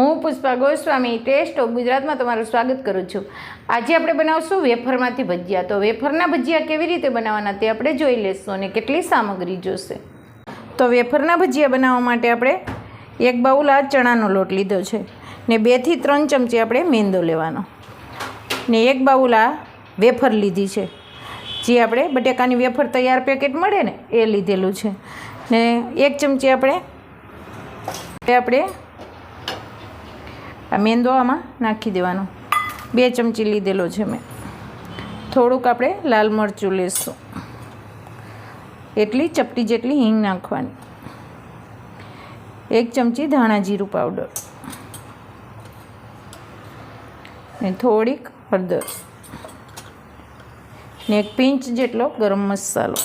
હું Pushpa Goswami, test of ગુજરાતમાં તમારું સ્વાગત કરું છું. આજે આપણે બનાવશું વેફરમાંથી ભજીયા. તો વેફરના ભજીયા કેવી રીતે બનાવવાના તે આપણે જોઈ લઈશું અને કેટલી સામગ્રી જોશે. તો વેફરના ભજીયા બનાવવા માટે આપણે એક બાઉલ આ ચણાનો લોટ લીધો છે ને બેથી ત્રણ ચમચી આપણે મેંદો લેવાનો. ને એક બાઉલ આ વેફર લીધી છે. જે આપણે બટેકાની વેફર તૈયાર પેકેટ મળે ને એ લીધેલું છે. ને એક ચમચી આપણે આપણે આ મેંદો આમાં નાખી દેવાનો. બે ચમચી લીધેલો છે મેં. થોડુંક આપણે લાલ મરચું લેશું. એટલી ચપટી જેટલી હિંગ નાખવાની. એક ચમચી ધાણા જીરું પાવડર. ને થોડીક હળદર. ને એક પિંચ જેટલો ગરમ મસાલો.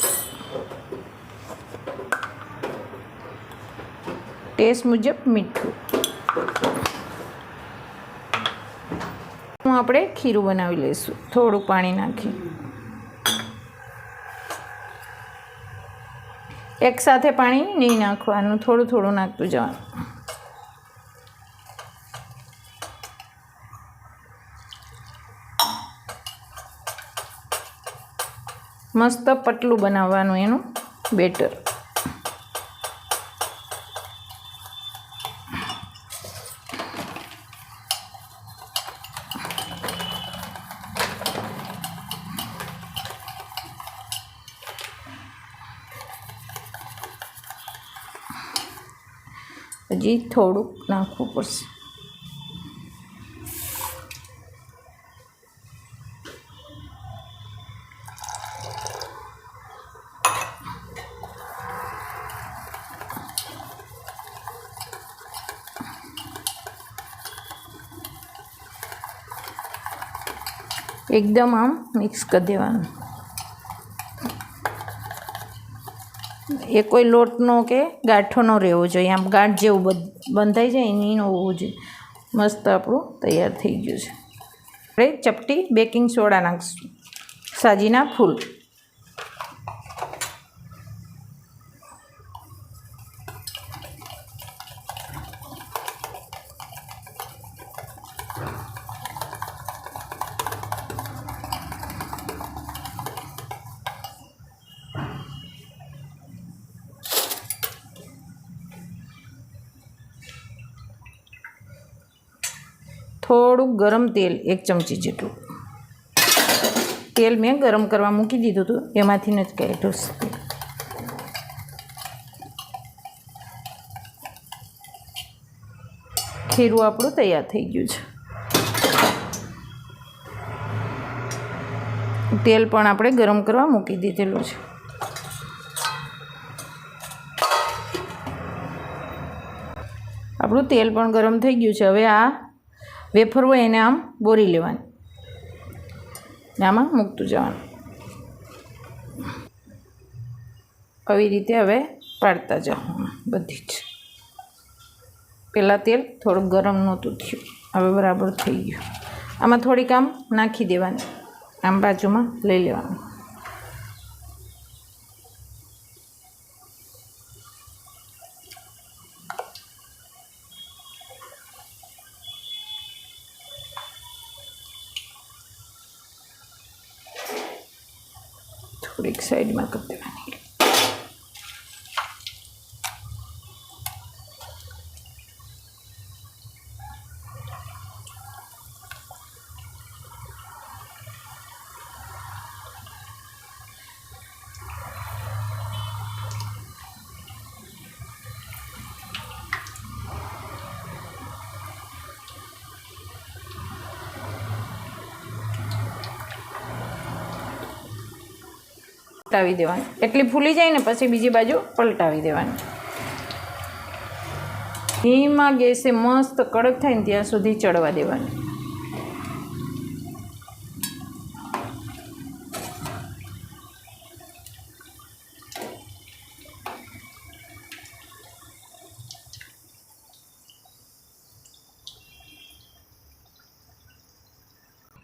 ટેસ્ટ મુજબ મીઠું. હું આપણે ખીરું બનાવી લઈશું. થોડું પાણી નાખી. એકસાથે પાણી નહીં નાખવાનું, થોડું થોડું નાખતું જવાનું. મસ્ત પતલું બનાવવાનું એનું બેટર. હજી થોડુંક નાખવું પડશે. એકદમ આમ મિક્સ કરી દેવાનું. એ કોઈ લોટનો કે ગાંઠોનો રહેવો જોઈએ. આમ ગાંઠ જેવું બધ- બંધાઈ જાય નહીં હોવું જોઈએ. મસ્ત આપણું તૈયાર થઈ ગયું છે. આપણે ચપટી બેકિંગ સોડા નાખશું. સાજીના ફૂલ. થોડુંક ગરમ તેલ એક ચમચી જેટલું. તેલ મેં ગરમ કરવા મૂકી દીધું હતું, એમાંથી જ કાઢ્યું. ખીરું આપણું તૈયાર થઈ ગયું છે. તેલ પણ આપણે ગરમ કરવા મૂકી દીધેલું છે. આપણું તેલ પણ ગરમ થઈ ગયું છે. હવે આ વેફર હોય એને આમ બોરી લેવાની. ને આમાં મૂકતું જવાનું. આવી રીતે હવે પાડતા જાઉં બધી જ. પહેલાં તેલ થોડુંક ગરમ નહોતું થયું. હવે બરાબર થઈ ગયું. આમાં થોડીક આમ નાખી દેવાની. આમ બાજુમાં લઈ લેવાનું. થોડીક સાઈડમાં કરી દેવાની પલટાવી દેવાની. એટલી ફૂલી જાય ને પછી બીજી બાજુ પલટાવી દેવાની. ધીમા ગેસે મસ્ત કડક થાય ને ત્યાં સુધી ચડવા દેવાની.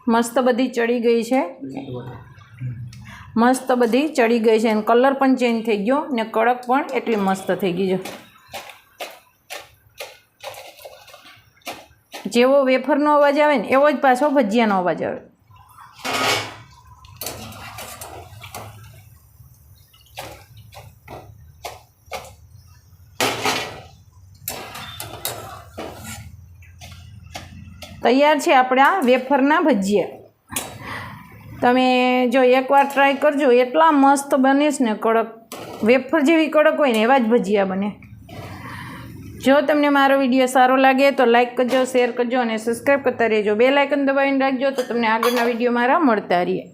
મસ્ત બધી ચડી ગઈ છે. મસ્ત બધી ચડી ગઈ છે. અને કલર પણ ચેન્જ થઈ ગયો ને કડક પણ એટલી મસ્ત થઈ ગઈ છે. જેવો વેફરનો અવાજ આવે ને એવો જ પાછો ભજીયાનો અવાજ આવે. તૈયાર છે આપણા વેફરના ભજીયા. તમે જો એકવાર ટ્રાય કરજો, એટલા મસ્ત બનીશ ને કડક. વેફર જેવી કડક હોય ને, એવા જ ભજીયા બને. જો તમને મારો વીડિયો સારો લાગે તો લાઈક કરજો શેર કરજો અને સબસ્ક્રાઈબ કરતા રહેજો. બે લાઇકન દબાવીને રાખજો તો તમને આગળના વીડિયો મારા મળતા રહીએ.